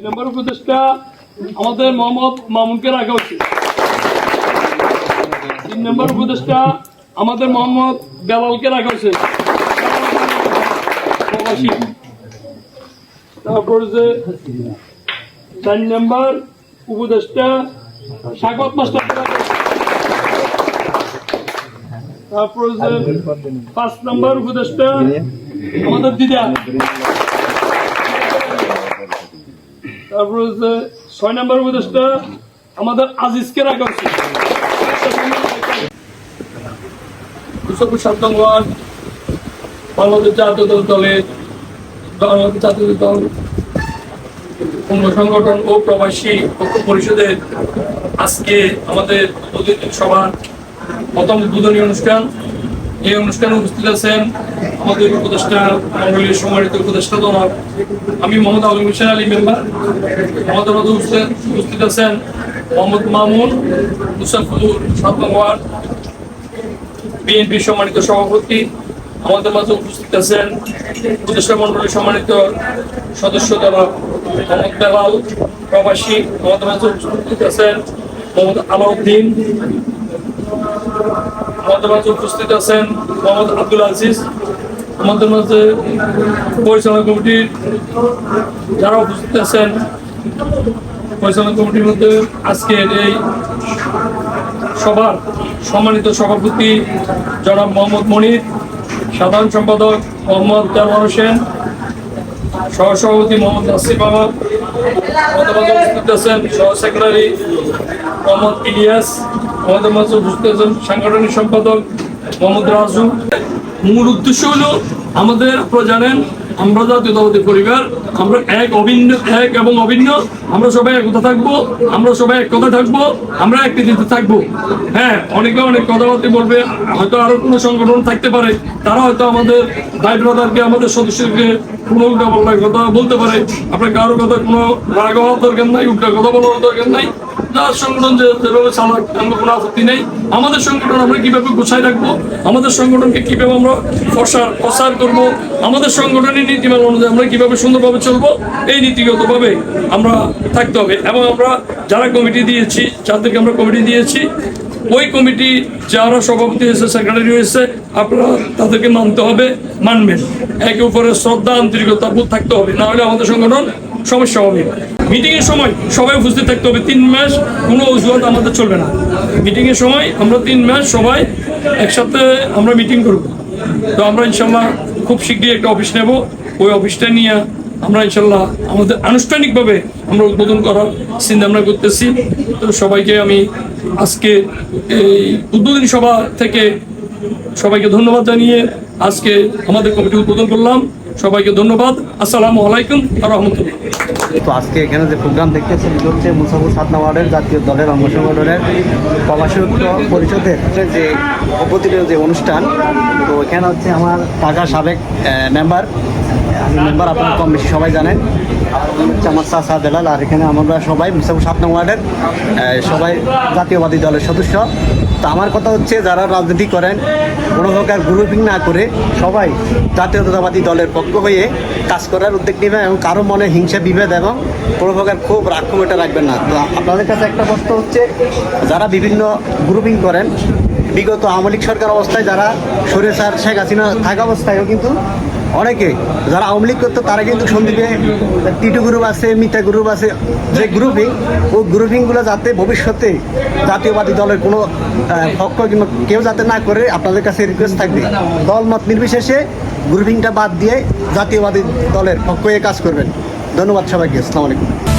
দুই নম্বর উপদেশটা আমাদের মোহাম্মদ মামুনকে রাখা উচিত। তিন নম্বর উপদেশটা আমাদের মোহাম্মদ বেলালকে রাখা উচিত। তারপর যে চার নম্বর উপদেশটা স্বাগত মাস্টার তারপর যে পাঁচ নম্বর উপদেশটা আমাদের দিদা তারপরে যে ছয় নম্বর আমাদের আজিজকে রাখা উচিত সংগঠন ও প্রবাসী ঐক্য পরিষদের আজকে আমাদের সভার প্রথম উদ্বোধনী অনুষ্ঠান। এই অনুষ্ঠানে উপস্থিত আছেন আমাদের উপদেষ্টা মন্ডলীর সম্মানিত উপদেষ্টা দল আমি মোহাম্মদ আলম হোসেন আলী মেম্বার। আমাদের মধ্যে উপস্থিত আছেন মোহাম্মদ মামুন মুসাফুর সাতমা ওয়ার্ড, বিএনপি সম্মানিত সভাপতি। আমাদের মাঝে উপস্থিত আছেন উপদেষ্টা মন্ডলীর সম্মানিত সদস্য দ্বারা মোহাম্মদ বেলাল প্রবাসী। আমাদের মাঝে উপস্থিত আছেন মোহাম্মদ আলাউদ্দিন। আমাদের মাঝে উপস্থিত আছেন মোহাম্মদ আব্দুল আজিজ। আমাদের মাঝে পরিচালনা কমিটির যারা উপস্থিত আছেন, পরিচালনা কমিটির মধ্যে আজকের এই সবার সম্মানিত সভাপতি জনাব মোহাম্মদ মনির, সাধারণ সম্পাদক মোহাম্মদ দেওয়ার হোসেন, সহসভাপতি মোহাম্মদ নাসিম আহমদ আমাদের উপস্থিত আছেন সহ সেক্রেটারি মোহাম্মদ ইলিয়াস, আমাদের মাঝে উপস্থিত আছেন সাংগঠনিক সম্পাদক মোহাম্মদ রাজু। মূল উদ্দেশ্য হলো আমাদের আপনারা জানেন, আমরা জাতীয়তাবাদী পরিবার, আমরা এক অভিন্ন, এক এবং অভিন্ন, আমরা সবাই একতা থাকব, আমরা সবাই এক কথা থাকব, আমরা এক নীতিতে থাকব। হ্যাঁ অনেকে অনেক কথাবার্তা বলবে, হয়তো আরও কোনো সংগঠন থাকতে পারে, তারা হয়তো আমাদের ব্রাদারকে, আমাদের সদস্যকে কোনো উল্টা কথা বলতে পারে। আপনার কারও কথা কোনো রাগ হওয়ার দরকার নাই, উল্টা কথা বলার দরকার নাই। যার সংগঠন যেভাবে চালাক আমার কোনো আপত্তি নেই। আমাদের সংগঠন আমরা কীভাবে গুছাই রাখব? আমাদের সংগঠনকে কীভাবে আমরা প্রসার প্রসার করব? আমাদের সংগঠনের নীতিমালা অনুযায়ী আমরা কীভাবে সুন্দরভাবে চলবো? এই নীতিগতভাবে আমরা থাকতে হবে। এবং আমরা যারা কমিটি দিয়েছি, যাদেরকে আমরা কমিটি দিয়েছি, ওই কমিটি যারা সভাপতি হয়েছে, সেক্রেটারি হয়েছে, আপনারা তাদেরকে মানতে হবে, মানবেন। একে উপরে শ্রদ্ধা, আন্তরিকতা বোধ থাকতে হবে। না হলে আমাদের সংগঠন সমস্যা হবে। মিটিং এর সময় সবাই উপস্থিত থাকতে হবে। তিন মাস কোনো অজুহাত আমাদের চলবে না। মিটিং এর সময় আমরা তিন মাস সবাই একসাথে আমরা মিটিং করব। তো আমরা ইনশাল্লাহ খুব শীঘ্রই একটা অফিস নেব। ওই অফিসটা নিয়ে আমরা ইনশাল্লাহ আমাদের আনুষ্ঠানিকভাবে আমরা উদ্বোধন করার চিন্তা ভাবনা করতেছি। তো সবাইকে আমি আজকে এই উদ্বোধনী সভা থেকে সবাইকে ধন্যবাদ জানিয়ে আজকে আমাদের কমিটি উদ্বোধন করলাম। সবাইকে ধন্যবাদ। আসসালামু আলাইকুম রহমতুল্লাহ। তো আজকে এখানে যে প্রোগ্রাম দেখতেছেন এটি হচ্ছে মুসাফুর সাতনা ওয়ার্ডের জাতীয় দলের অঙ্গ সংগঠনের প্রবাসী পরিষদের যে উপতির যে অনুষ্ঠান। তো এখানে হচ্ছে আমার টাকা সাবেক মেম্বার মেম্বার আপনারা কম বেশি সবাই জানেন। আমার চাষা দেলাল, আর এখানে আমরা সবাই মুসাফুর সাতনা ওয়ার্ডের সবাই জাতীয়বাদী দলের সদস্য। তো আমার কথা হচ্ছে, যারা রাজনীতি করেন, কোনো প্রকার গ্রুপিং না করে সবাই জাতীয়তাবাদী দলের পক্ষ হয়ে কাজ করার উদ্যোগ নেবেন এবং কারও মনে হিংসা, বিভেদ এবং কোনো প্রকার খুব রাক্ষম এটা রাখবেন না। তো আপনাদের কাছে একটা প্রশ্ন হচ্ছে, যারা বিভিন্ন গ্রুপিং করেন, বিগত আওয়ামী সরকার অবস্থায় যারা সরে স্যার শেখ হাসিনা থাকা অবস্থায়ও কিন্তু অনেকে যারা আওয়ামী লীগ করতো, তারা কিন্তু সন্দীপে টিটু গ্রুপ আছে মিতা গ্রুপ আছে, যে গ্রুপিং ওই গ্রুপিংগুলো যাতে ভবিষ্যতে জাতীয়বাদী দলের কোনো পক্ষ কিংবা কেউ যাতে না করে, আপনাদের কাছে রিকোয়েস্ট থাকবে। দল মত নির্বিশেষে গ্রুপিংটা বাদ দিয়ে জাতীয়বাদী দলের পক্ষ কাজ করবেন। ধন্যবাদ সবাইকে, আসসালামু আলাইকুম।